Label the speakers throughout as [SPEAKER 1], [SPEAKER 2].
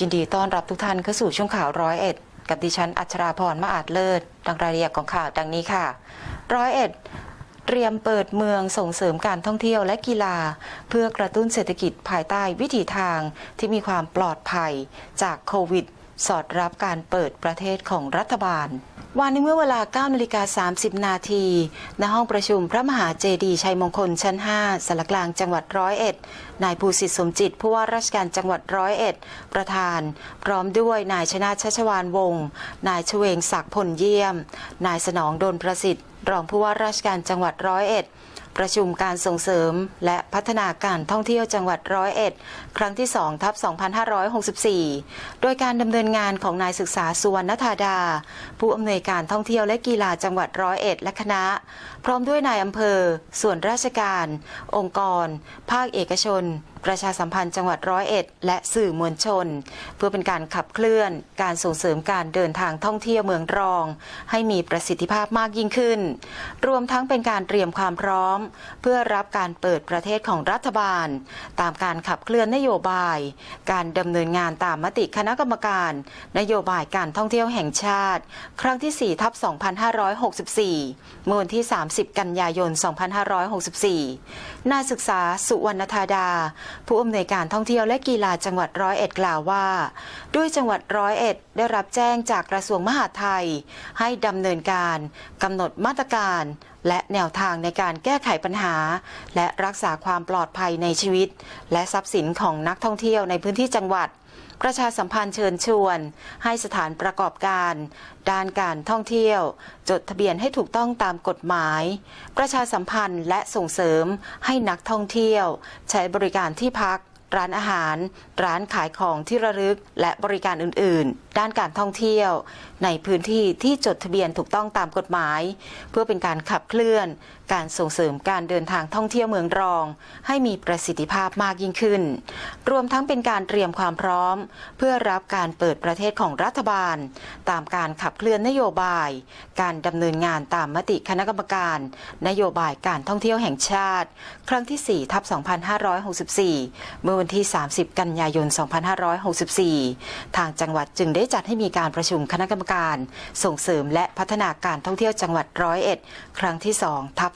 [SPEAKER 1] ยินดีต้อนรับทุกท่านเข้าสู่ช่วงข่าวร้อยเอ็ดกับดิฉันอัชราพรมาอาจเลิศดังรายละเอียดของข่าวดังนี้ค่ะร้อยเอ็ดเตรียมเปิดเมืองส่งเสริมการท่องเที่ยวและกีฬา เพื่อกระตุ้นเศรษฐกิจภายใต้วิถีทางที่มีความปลอดภัยจากโควิด สอดรับการเปิดประเทศของรัฐบาล วันนี้เมื่อเวลา 9นาฬิกา30 นาทีณห้องประชุมพระมหาเจดีย์ชัยมงคลชั้น 5สารกลางจังหวัดร้อยเอ็ดนายภูสิทธิสมจิตผู้ว่าราชการจังหวัดร้อยเอ็ดประธาน พร้อมด้วยนายชนะชัชวานวงศ์นายชเวงศักดิ์ผลเยี่ยม นายสนองดลประสิทธิ์ รองผู้ว่าราชการจังหวัดร้อยเอ็ด ประชุมการส่งเสริม และพัฒนาการท่องเที่ยวจังหวัดร้อยเอ็ดครั้งที่2ทับ2564 โดยการดำเนินงานของนายศึกษาสุวรรณธาดา ผู้อำนวยการท่องเที่ยวและกีฬาจังหวัดร้อยเอ็ดและคณะ พร้อมด้วยนายอำเภอ ส่วนราชการ องค์กร ภาคเอกชนประชาสัมพันธ์จังหวัดร้อยเอ็ด และสื่อมวลชน เพื่อเป็นการขับเคลื่อน การส่งเสริมการเดินทางท่องเที่ยวเมืองรอง ให้มีประสิทธิภาพมากยิ่งขึ้น รวมทั้งเป็นการเตรียมความพร้อม เพื่อรับการเปิดประเทศของรัฐบาล ตามการขับเคลื่อนนโยบาย การดำเนินงานตามมติคณะกรรมการ นโยบายการท่องเที่ยวแห่งชาติ ครั้งที่4ทับ2564เมื่อวันที่ 30 กันยายน 2564นายศึกษาสุวรรณธาดาผู้อำนวยการท่องเที่ยวและกีฬาจังหวัดร้อยเอ็ดกล่าวว่า ด้วยจังหวัดร้อยเอ็ดได้รับแจ้งจากกระทรวงมหาดไทย ให้ดำเนินการกำหนดมาตรการ และแนวทางในการแก้ไขปัญหา และรักษาความปลอดภัยในชีวิต และทรัพย์สินของนักท่องเที่ยวในพื้นที่จังหวัด ประชาสัมพันธ์เชิญชวน ให้สถานประกอบการ ด้านการท่องเที่ยว จดทะเบียนให้ถูกต้องตามกฎหมาย ประชาสัมพันธ์และส่งเสริมให้นักท่องเที่ยว ใช้บริการที่พัก ร้านอาหาร ร้านขายของที่ระลึก และบริการอื่น ๆ ด้านการท่องเที่ยว ในพื้นที่ที่จดทะเบียนถูกต้องตามกฎหมาย เพื่อเป็นการขับเคลื่อน การส่งเสริมการเดินทางท่องเที่ยวเมืองรอง ให้มีประสิทธิภาพมากยิ่งขึ้น รวมทั้งเป็นการเตรียมความพร้อม เพื่อรับการเปิดประเทศของรัฐบาล ตามการขับเคลื่อนนโยบาย การดำเนินงานตามมติคณะกรรมการ นโยบายการท่องเที่ยวแห่งชาติ ครั้งที่4ทับ2564 เมื่อวันที่ 30 กันยายน 2564 ทางจังหวัดจึงได้จัดให้มีการประชุมคณะกรรมการ ส่งเสริมและพัฒนาการท่องเที่ยวจังหวัดร้อยเอ็ดครั้งที่2ทับ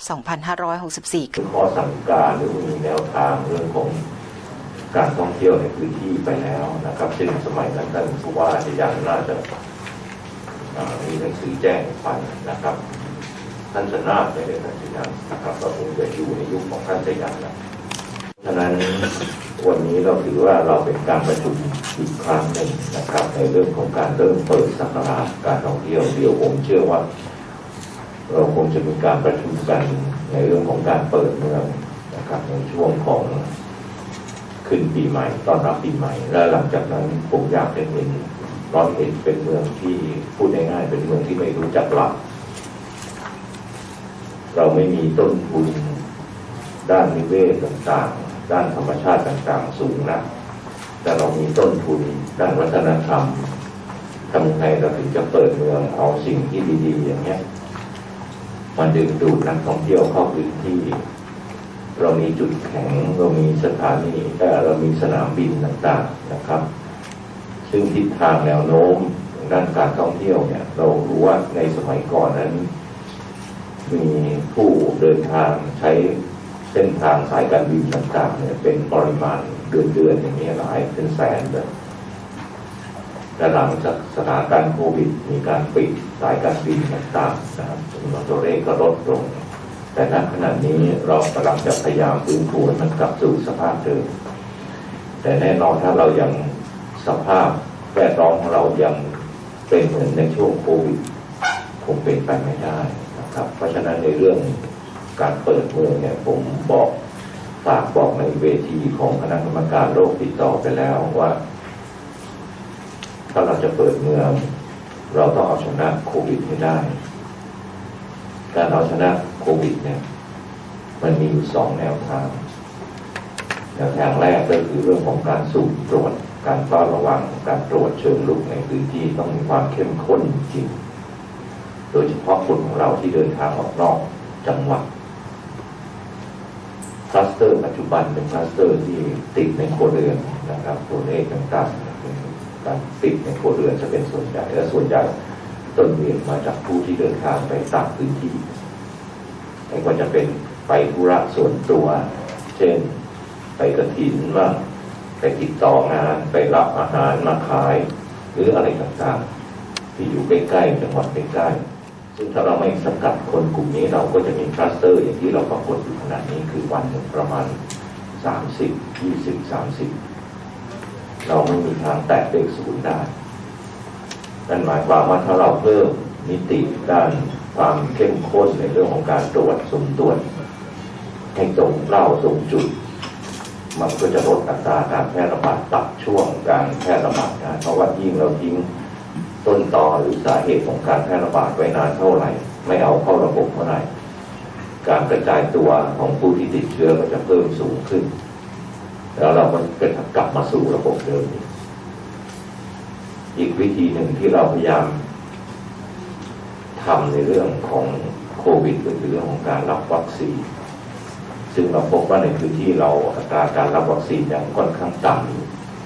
[SPEAKER 1] 2564
[SPEAKER 2] ข้อสั่งการหรือมีแนวทางเรื่องของการท่องเที่ยวในพื้นที่ไปแล้วนะครับ ซึ่งสมัยนั้นท่านผู้ว่าจะยังน่าจะมีหนังสือแจ้งไปนะครับ ท่านชนาธิ์ไม่ได้ท่านชยังนะครับก็คงจะอยู่ในยุคของท่านชยังนะฉะนั้น วันนี้เราถือว่าเราเป็นการประชุมอีกครั้งหนึ่งนะครับ ในเรื่องของการเริ่มเปิดสัปดาการท่องเที่ยวเดี๋ยวผมเชื่อว่า เราคงจะมีการประชุมกันในเรื่องของการเปิดเมืองนะครับในช่วงของขึ้นปีใหม่ตอนรับปีใหม่ และหลังจากนั้นผมอยากจะเห็นร้อยเอ็ดเป็นเมืองที่พูดง่ายๆเป็นเมืองที่ไม่รู้จักหลักเราไม่มีต้นทุนด้านนิเวศต่างๆ ด้านธรรมชาติต่างๆ สูงนะแต่เรามีต้นทุนด้านวัฒนธรรมทำยังไงเราถึงจะเปิดเมืองเอาสิ่งที่ดีๆ อย่างเงี้ยมันดึงดูดนักท่องเที่ยวเข้าพื้นที่ เรามีจุดแข็งเรามีสถานีแต่เรามีสนามบินต่างๆนะครับ ซึ่งทิศทางแนวโน้มด้านการท่องเที่ยวเนี่ย เรารู้ว่าในสมัยก่อนนั้น มีผู้เดินทางใช้ เส้นทางสายการบินต่างๆเนี่ยเป็นปริมาณเดือนๆอย่างนี้หลายเป็นแสนเลยแต่หลังจากสถานการณ์โควิด มีการปิดสายการบินต่างๆนะครับจำนวนตัวเลขก็ลดลง แต่ณขณะนี้เรากำลังจะพยายามฟื้นฟูมันกลับสู่สภาพเดิม แต่แน่นอนถ้าเรายังสภาพแวดล้อมของเรายังเป็นเหมือนในช่วงโควิดคงเป็นไปไม่ได้นะครับ เพราะฉะนั้นในเรื่อง การเปิดเมืองเนี่ยผมบอกฝากบอกในเวทีของคณะกรรมการโรคติดต่อไปแล้วว่า ถ้าเราจะเปิดเมือง เราต้องเอาชนะโควิดให้ได้ การเอาชนะโควิดเนี่ย มันมีอยู่สองแนวทางแนวทางแรกก็คือเรื่องของการสุ่มตรวจ การเฝ้าระวังการตรวจเชิงลุกในพื้นที่ต้องมีความเข้มข้นจริง โดยเฉพาะคนของเราที่เดินทางออกนอกจังหวัด สเตอร์ปัจจุบันเป็นคลัสเตอร์ที่ติดในครัวเรือนนะครับตัวเลขต่างๆการติดในครัวเรือนจะเป็นส่วนใหญ่และส่วนใหญ่ต้นเหตุมาจากผู้ที่เดินทางไปต่างพื้นที่ไม่ว่าจะเป็นไปธุระส่วนตัว เช่น ไปกระถินว่างไปติดต่องานไปรับอาหารมาขาย หรืออะไรต่างๆ ที่อยู่ใกล้ๆจังหวัดใกล้ๆ ซึ่งถ้าเราไม่สกัดคนกลุ่มนี้เราก็จะมีคลัสเตอร์อย่างที่เราปรากฏอยู่ขณะนี้คือวันหนึ่งประมาณ 30 20 30 เราไม่มีทางแตะเลขศูนย์ได้นั่นหมายความว่าถ้าเราเพิ่มมิติด้านความเข้มข้นในเรื่องของการตรวจสุ่มตรวจให้ตรงเล่าตรงจุด มันก็จะลดอัตราการแพร่ระบาดตัดช่วงการแพร่ระบาดนะเพราะว่ายิ่งเราทิ้ง ต้นตอหรือสาเหตุของการแพร่ระบาดไว้นานเท่าไหร่ ไม่เอาเข้าระบบเมื่อไหร่การกระจายตัวของผู้ที่ติดเชื้อก็จะเพิ่มสูงขึ้น แล้วเราก็จะกลับมาสู่ระบบเดิมอีกวิธีหนึ่งที่เราพยายามทำในเรื่องของโควิดก็คือเรื่องของการรับวัคซีนซึ่งเราพบว่าในพื้นที่เราอัตราการรับวัคซีนยังค่อนข้างต่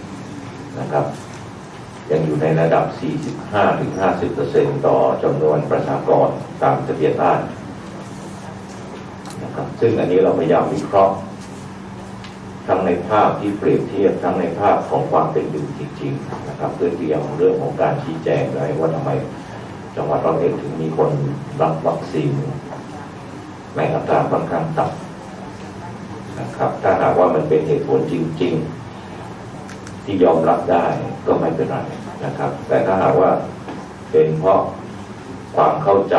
[SPEAKER 2] ำนะครับ ยังอยู่ในระดับ 45-50%ต่อจำนวนประชากรตามทะเบียนราษฎร์นะครับซึ่งอันนี้เราพยายามวิเคราะห์ ทั้งในภาพที่เปรียบเทียบทั้งในภาพของความเป็นอยู่จริงๆนะครับเพื่อเตรียมเรื่องของการชี้แจงไว้ว่าทำไมจังหวัดร้อยเอ็ดถึงมีคนรับวัคซีนในอัตราค่อนข้างต่ำนะครับถ้าหากว่ามันเป็นเหตุผลจริง ๆ ที่ยอมรับได้ก็ไม่เป็นไรนะครับ แต่ถ้าหากว่าเป็นเพราะความเข้าใจ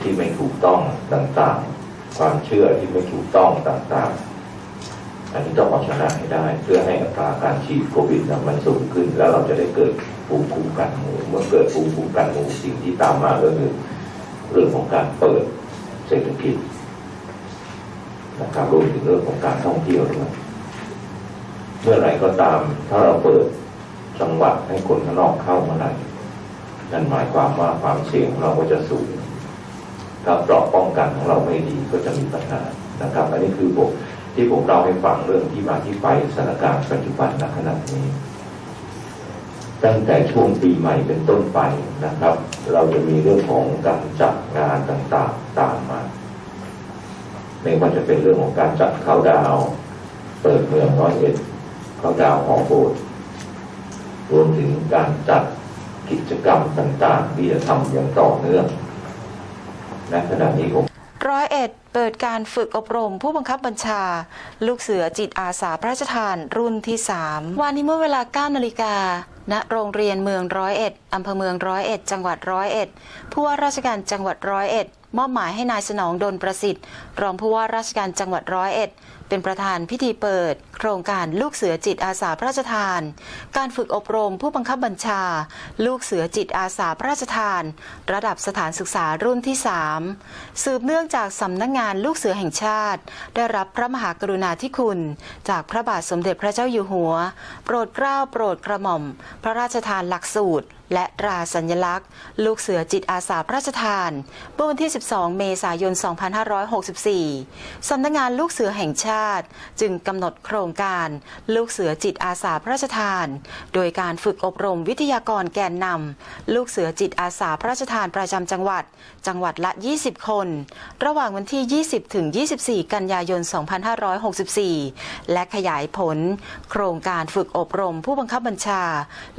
[SPEAKER 2] ที่ไม่ถูกต้องต่างๆ ความเชื่อที่ไม่ถูกต้องต่างๆ อันนี้ต้องเอาชนะให้ได้ เพื่อให้อัตราการฉีดโควิดมันสูงขึ้น แล้วเราจะได้เกิดภูมิคุ้มกันหมู่เมื่อเกิดภูมิคุ้มกันหมู่สิ่งที่ตามมาก็คือเรื่องของการเปิดเศรษฐกิจนะครับรวมถึงเรื่องของการท่องเที่ยวด้วย เมื่อไหร่ก็ตาม ถ้าเราเปิดจังหวัดให้คนข้างนอกเข้าเมื่อไหร่นั่นหมายความว่าความเสี่ยงของเราก็จะสูงถ้าเปราะป้องกันของเราไม่ดีก็จะมีปัญหานะครับ อันนี้คือผมที่ผมเล่าให้ฟังเรื่องที่มาที่ไปสถานการณ์ปัจจุบันณขณะนี้ ตั้งแต่ช่วงปีใหม่เป็นต้นไปนะครับ เราจะมีเรื่องของการจัดงานต่างๆตามมาไม่ว่าจะเป็นเรื่องของการจัดเขาดาว เปิดเมืองร้อยเอ็ด เขาดาวหอโบสถ์รวมถึงการจัดกิจกรรมต่างๆที่จะทำอย่างต่อเนื่องณขณะนี้ผม
[SPEAKER 1] ร้อยเอ็ดเปิดการฝึกอบรมผู้บังคับบัญชา ลูกเสือจิตอาสาพระราชทานรุ่นที่ 3 วันนี้เมื่อเวลา 9 นาฬิกา ณ โรงเรียนเมืองร้อยเอ็ดอำเภอเมืองร้อยเอ็ด จังหวัดร้อยเอ็ด ผู้ว่าราชการจังหวัดร้อยเอ็ด มอบหมายให้นายสนองดลประสิทธิ์ รองผู้ว่าราชการจังหวัดร้อยเอ็ด เป็นประธานพิธีเปิด โครงการลูกเสือจิตอาสาพระราชทาน การฝึกอบรมผู้บังคับบัญชา ลูกเสือจิตอาสาพระราชทาน ระดับสถานศึกษารุ่นที่ 3 สืบเนื่องจากสำนักงงานลูกเสือแห่งชาติ ได้รับพระมหากรุณาธิคุณ จากพระบาทสมเด็จพระเจ้าอยู่หัว โปรดเกล้าโปรดกระหม่อม พระราชทานหลักสูตรและตราสัญลักษณ์ ลูกเสือจิตอาสาพระราชทานเมื่อวันที่ 12 เมษายน 2564 สำนักงานลูกเสือแห่งชาติจึงกำหนดโครงการ ลูกเสือจิตอาสาพระราชทาน โดยการฝึกอบรมวิทยากรแกนนำลูกเสือจิตอาสาพระราชทานประจำจังหวัด จังหวัดละ 20 คน ระหว่างวันที่ 20 ถึง 24 กันยายน 2564 และขยายผล โครงการฝึกอบรมผู้บังคับบัญชา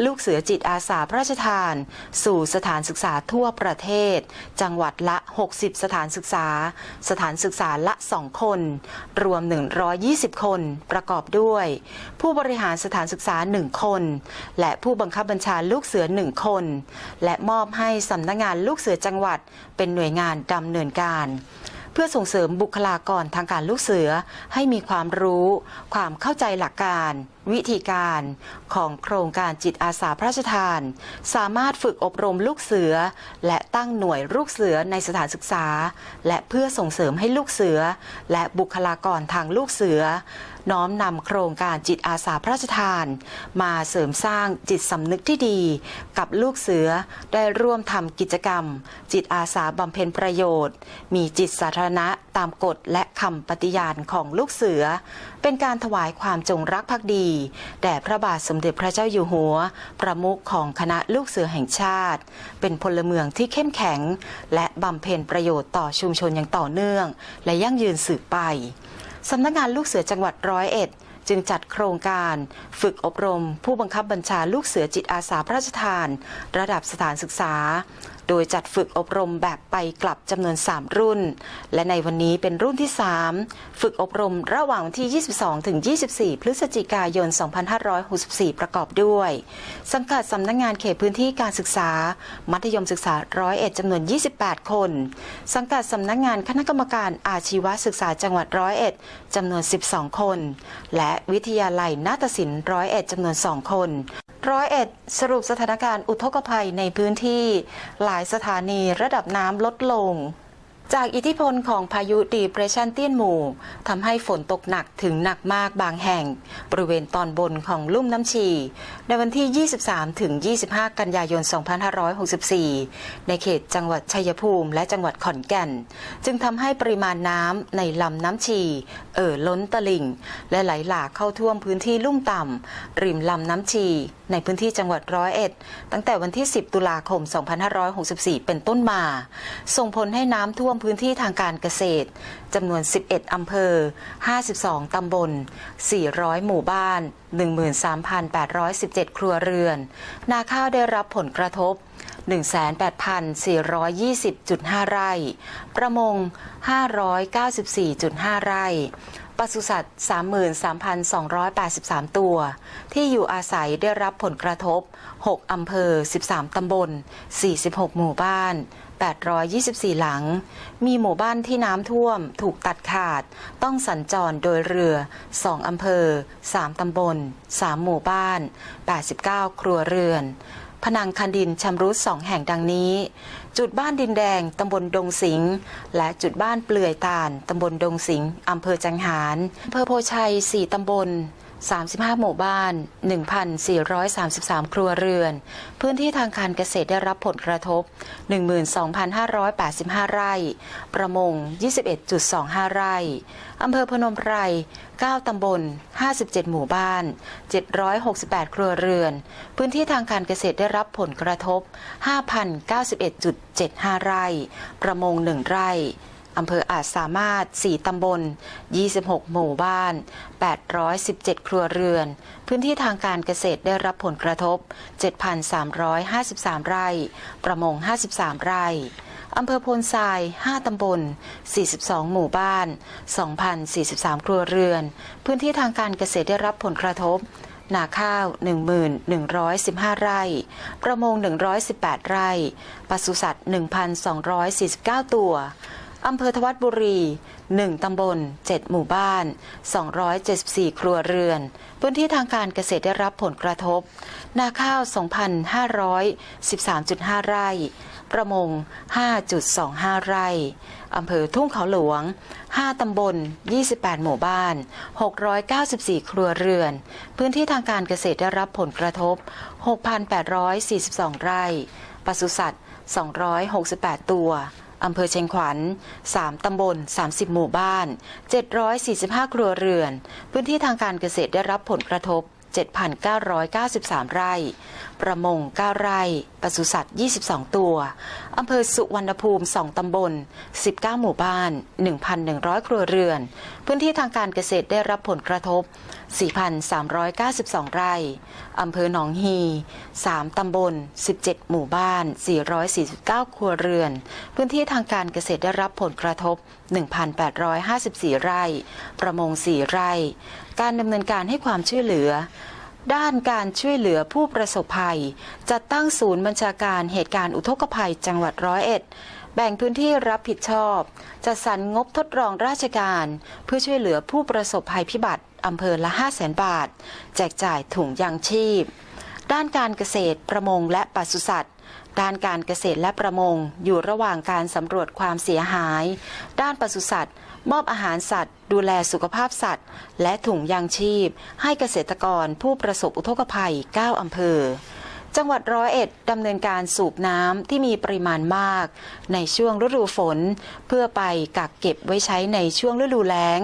[SPEAKER 1] ลูกเสือจิตอาสาพระราชทาน สู่สถานศึกษาทั่วประเทศ จังหวัดละ 60 สถานศึกษา สถานศึกษาละ 2 คน รวม120 คน ประกอบด้วย ผู้บริหารสถานศึกษา 1 คน และผู้บังคับบัญชาลูกเสือ 1 คน และมอบให้สำนักงานลูกเสือจังหวัด เป็นหน่วยงานดำเนินการ เพื่อส่งเสริมบุคลากรทางการลูกเสือให้มีความรู้ ความเข้าใจหลักการวิธีการของโครงการจิตอาสาพระราชทาน สามารถฝึกอบรมลูกเสือ และตั้งหน่วยลูกเสือในสถานศึกษา และเพื่อส่งเสริมให้ลูกเสือ และบุคลากรทางลูกเสือ น้อมนำโครงการจิตอาสาพระราชทาน มาเสริมสร้างจิตสำนึกที่ดี กับลูกเสือได้ร่วมทำกิจกรรม จิตอาสาบำเพ็ญประโยชน์ มีจิตสาธารณะตามกฎและคำปฏิญาณของลูกเสือ เป็นการถวายความจงรักภักดี แด่พระบาทสมเด็จพระเจ้าอยู่หัว ประมุขของคณะลูกเสือแห่งชาติ เป็นพลเมืองที่เข้มแข็ง และบำเพ็ญประโยชน์ต่อชุมชนอย่างต่อเนื่อง และยั่งยืนสืบไปสำนักงานลูกเสือจังหวัดร้อยเอ็ดจึงจัดโครงการฝึกอบรม ผู้บังคับบัญชาลูกเสือจิตอาสาพระราชทาน ระดับสถานศึกษา โดยจัดฝึกอบรมแบบไปกลับจำนวน 3 รุ่น และในวันนี้เป็นรุ่นที่ 3 ฝึกอบรมระหว่างที่ 22 ถึง 24 พฤศจิกายน 2564 ประกอบด้วย สังกัดสำนักงงานเขตพื้นที่การศึกษา มัธยมศึกษาร้อยเอ็ดจำนวน 28 คน สังกัดสำนักงานคณะกรรมการอาชีวศึกษาจังหวัดร้อยเอ็ดจำนวน 12 คน และวิทยาลัยนาฏศิลป์ร้อยเอ็ดจำนวน 2 คนร้อยเอ็ดสรุปสถานการณ์อุทกภัยในพื้นที่ หลายสถานีระดับน้ำลดลง จากอิทธิพลของพายุดีเปรชันเตี้ยนหมู่ทำให้ฝนตกหนักถึงหนักมากบางแห่ง บริเวณตอนบนของลุ่มน้ำชี ในวันที่ 23 ถึง 25 กันยายน 2564 ในเขตจังหวัดชัยภูมิและจังหวัดขอนแก่น จึงทำให้ปริมาณน้ำในลำน้ำชี เอ่อล้นตลิ่ง และไหลหลากเข้าท่วมพื้นที่ลุ่มต่ำริมลำน้ำชี ในพื้นที่จังหวัดร้อยเอ็ด ตั้งแต่วันที่ 10 ตุลาคม 2564 เป็นต้นมา ส่งผลให้น้ำท่วมพื้นที่ทางการเกษตรจำนวน 11 อำเภอ 52 ตำบล 400 หมู่บ้าน 13,817 ครัวเรือน นาข้าวได้รับผลกระทบ 18,420.5 ไร่ ประมง 594.5 ไร่ปศุสัตว์ 33,283 ตัว ที่อยู่อาศัยได้รับผลกระทบ 6 อำเภอ 13 ตำบล 46 หมู่บ้าน 824 หลัง มีหมู่บ้านที่น้ำท่วม ถูกตัดขาด ต้องสัญจรโดยเรือ 2 อำเภอ 3 ตำบล 3 หมู่บ้าน 89 ครัวเรือน พนังคันดินชำรุดสองแห่งดังนี้ จุดบ้านดินแดง ตำบลดงสิงห์และจุดบ้านเปลือยตาล ตำบลดงสิงห์อำเภอจังหารอำเภอโพชัย 4 ตำบล 35 หมู่บ้าน 1,433 ครัวเรือน พื้นที่ทางการเกษตรได้รับผลกระทบ 12,585 ไร่ ประมง 21.25 ไร่ อำเภอพนมไพร 9 ตำบล 57 หมู่บ้าน 768 ครัวเรือน พื้นที่ทางการเกษตรได้รับผลกระทบ 5,091.75 ไร่ ประมง 1 ไร่ อำเภออาจสามารถ 4 ตำบล 26 หมู่บ้าน 817 ครัวเรือน พื้นที่ทางการเกษตรได้รับผลกระทบ 7,353 ไร่ ประมง 53 ไร่อำเภอโพนทราย 5 ตำบล 42 หมู่บ้าน 2,043 ครัวเรือน พื้นที่ทางการเกษตรได้รับผลกระทบ นาข้าว 1,115 ไร่ ประมง 118 ไร่ปศุสัตว์ 1,249 ตัว อำเภอทวัดบุรี 1 ตำบล 7 หมู่บ้าน 274 ครัวเรือน พื้นที่ทางการเกษตรได้รับผลกระทบ นาข้าว 2,513.5 ไร่ ประมง 5.25 ไร่ อำเภอทุ่งเขาหลวง 5 ตำบล 28 หมู่บ้าน 694 ครัวเรือน พื้นที่ทางการเกษตรได้รับผลกระทบ 6,842 ไร่ปศุสัตว์ 268 ตัว อำเภอเชียงขวัญ 3 ตำบล 30 หมู่บ้าน 745 ครัวเรือน พื้นที่ทางการเกษตรได้รับผลกระทบ 7,993 ไร่ ประมง 9 ไร่ปศุสัตว์ 22 ตัว อำเภอสุวรรณภูมิ 2 ตำบล 19 หมู่บ้าน 1,100 ครัวเรือน พื้นที่ทางการเกษตรได้รับผลกระทบ 4,392 ไร่ อำเภอหนองฮี 3 ตำบล 17 หมู่บ้าน 449 ครัวเรือน พื้นที่ทางการเกษตรได้รับผลกระทบ 1,854 ไร่ ประมง 4 ไร่ การดำเนินการให้ความช่วยเหลือ ด้านการช่วยเหลือผู้ประสบภัย จัดตั้งศูนย์บัญชาการเหตุการณ์อุทกภัยจังหวัดร้อยเอ็ด แบ่งพื้นที่รับผิดชอบ จัดสรรงบทดลองราชการ เพื่อช่วยเหลือผู้ประสบภัยพิบัติอำเภอละ 5 0 0แสนบาท แจกจ่ายถุงยางชีพ ด้านการเกษตรประมงและปศุสัตว์ ด้านการเกษตรและประมง อยู่ระหว่างการสำรวจความเสียหาย ด้านปศุสัตว์ มอบอาหารสัตว์ ดูแลสุขภาพสัตว์ และถุงยางชีพ ให้เกษตรกรผู้ประสบอุทกภัย 9 อำเภอ จังหวัดร้อยเอ็ดดำเนินการสูบน้ำที่มีปริมาณมาก ในช่วงฤดูฝน เพื่อไปกักเก็บไว้ใช้ในช่วงฤดูแล้ง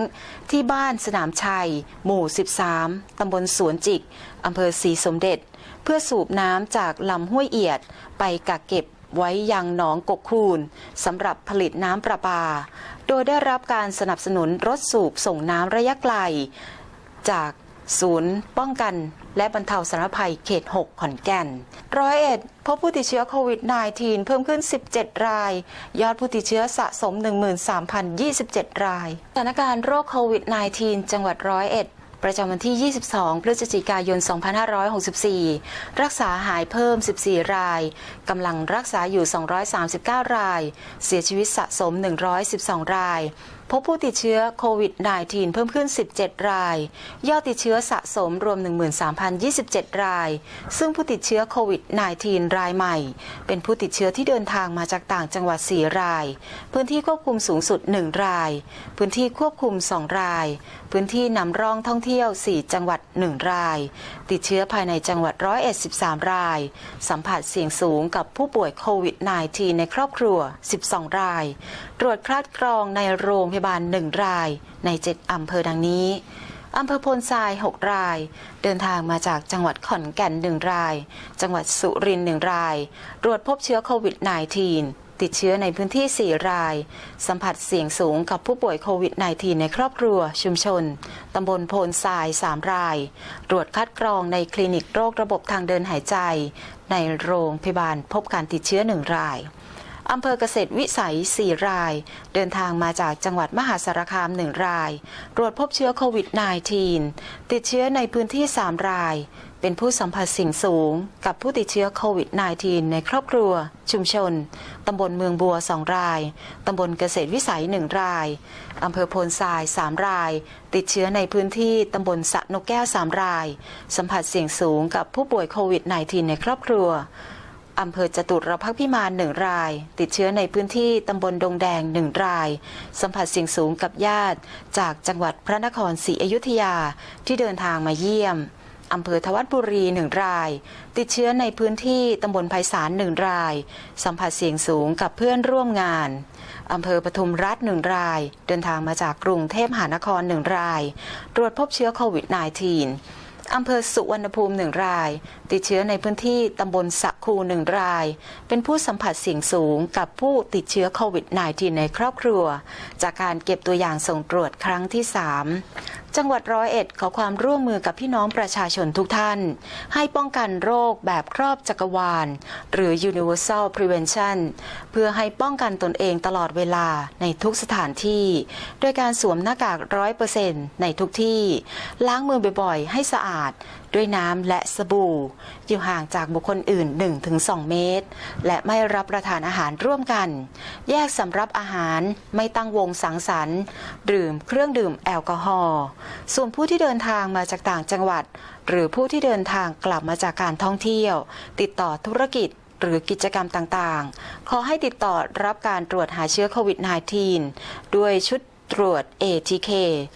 [SPEAKER 1] ที่บ้านสนามชัย หมู่ 13 ตำบลสวนจิกอำเภอศรีสมเด็จ พื่อสูบน้ำจากลำห้วยเอียดไปกักเก็บไว้ยังหนองกกคูนสำหรับผลิตน้ำประปา โดยได้รับการสนับสนุนรถสูบส่งน้ำระยะไกล จากศูนย์ป้องกันและบรรเทาสาธารณภัยเขต 6 ขอนแก่น ร้อยเอ็ดพบผู้ติดเชื้อโควิด -19 เพิ่มขึ้น 17 ราย ยอดผู้ติดเชื้อสะสม 13,027 ราย สถานการณ์โรคโควิด -19 จังหวัดร้อยเอ็ด ประจำวันที่ 22 พฤศจิกายน 2564 รักษาหายเพิ่ม 14 ราย กำลังรักษาอยู่ 239 ราย เสียชีวิตสะสม 112 ราย พบผู้ติดเชื้อโควิด -19 เพิ่มขึ้น 17 ราย ยอดติดเชื้อสะสมรวม 13,027 ราย ซึ่งผู้ติดเชื้อโควิด -19 รายใหม่ เป็นผู้ติดเชื้อที่เดินทางมาจากต่างจังหวัด 4 ราย พื้นที่ควบคุมสูงสุด 1 ราย พื้นที่ควบคุม 2 ราย พื้นที่นำร่องท่องเที่ยว 4 จังหวัด 1 ราย ติดเชื้อภายในจังหวัดร้อยเอ็ด13ราย สัมผัสเสี่ยงสูงกับผู้ป่วยโควิด -19 ในครอบครัว 12 ราย ตรวจคัดกรองในโรงพยาบาล 1 รายใน 7 อำเภอดังนี้ อำเภอพลทราย 6 ราย เดินทางมาจากจังหวัดขอนแก่น 1 ราย จังหวัดสุรินทร์ 1 ราย ตรวจพบเชื้อโควิด -19 ติดเชื้อในพื้นที่ 4 ราย สัมผัสเสี่ยงสูงกับผู้ป่วยโควิด -19 ในครอบครัว ชุมชน ตำบลโพนทราย 3 ราย ตรวจคัดกรองในคลินิกโรคระบบทางเดินหายใจ ในโรงพยาบาลพบการติดเชื้อ 1 ราย อำเภอเกษตรวิสัย 4 ราย เดินทางมาจากจังหวัดมหาสารคาม 1 ราย ตรวจพบเชื้อโควิด -19 ติดเชื้อในพื้นที่ 3 ราย เป็นผู้สัมผัสสิ่งสูง กับผู้ติดเชื้อโควิด -19 ในครอบครัว ชุมชน ตำบลเมืองบัว 2 ราย ตำบลเกษตรวิสัย 1 ราย อำเภอโพนทราย 3 ราย ติดเชื้อในพื้นที่ ตำบลสะนกแก้ว 3 ราย สัมผัสเสี่ยงสูงกับผู้ป่วยโควิด -19 ในครอบครัว อำเภอจตุรพักพิมานหนึ่งราย ติดเชื้อในพื้นที่ตำบลดงแดงหนึ่งราย สัมผัสเสี่ยงสูงกับญาติ จากจังหวัดพระนครศรีอยุธยาที่เดินทางมาเยี่ยมอำเภอทวัดบุรีหนึ่งราย ติดเชื้อในพื้นที่ตำบลไพศาลหนึ่งราย สัมผัสเสี่ยงสูงกับเพื่อนร่วมงานอำเภอปทุมรัฐหนึ่งราย เดินทางมาจากกรุงเทพมหานครหนึ่งราย ตรวจพบเชื้อโควิด -19 อำเภอสุวรรณภูมิหนึ่งราย ติดเชื้อในพื้นที่ตำบลสะคูหนึ่งราย เป็นผู้สัมผัสเสี่ยงสูงกับผู้ติดเชื้อโควิด -19 ในครอบครัว จากการเก็บตัวอย่างส่งตรวจครั้งที่ 3 จังหวัดร้อยเอ็ดขอความร่วมมือกับพี่น้องประชาชนทุกท่าน ให้ป้องกันโรคแบบครอบจักรวาล หรือ universal prevention เพื่อให้ป้องกันตนเองตลอดเวลาในทุกสถานที่ โดยการสวมหน้ากากร้อยเปอร์เซ็นต์ในทุกที่ ล้างมือบ่อยๆ ให้สะอาดด้วยน้ำและสบู่ อยู่ห่างจากบุคคลอื่น 1-2 เมตร และไม่รับประทานอาหารร่วมกัน แยกสำรับอาหารไม่ตั้งวงสังสรรค์ดื่มเครื่องดื่มแอลกอฮอล์ส่วนผู้ที่เดินทางมาจากต่างจังหวัด หรือผู้ที่เดินทางกลับมาจากการท่องเที่ยว ติดต่อธุรกิจหรือกิจกรรมต่างๆ ขอให้ติดต่อรับการตรวจหาเชื้อโควิด -19 ด้วยชุดตรวจ ATK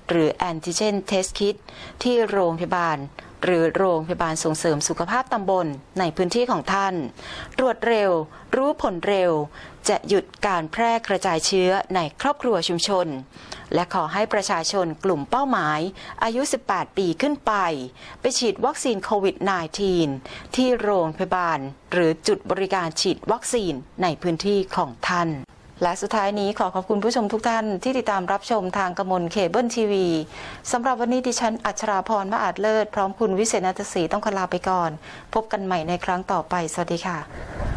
[SPEAKER 1] หรือ Antigen Test Kit ที่โรงพยาบาล หรือโรงพยาบาลส่งเสริมสุขภาพตำบลในพื้นที่ของท่านตรวจเร็ว รู้ผลเร็ว จะหยุดการแพร่กระจายเชื้อในครอบครัวชุมชน และขอให้ประชาชนกลุ่มเป้าหมาย อายุ 18 ปีขึ้นไป ไปฉีดวัคซีนโควิด -19 ที่โรงพยาบาล หรือจุดบริการฉีดวัคซีนในพื้นที่ของท่าน และสุดท้ายนี้ขอขอบคุณผู้ชมทุกท่านที่ติดตามรับชมทางกมลเคเบิลทีวีสำหรับวันนี้ดิฉันอัชราพรมาอาจเลิศ พร้อมคุณวิเศษนัทศรีต้องขอลาไปก่อน พบกันใหม่ในครั้งต่อไป สวัสดีค่ะ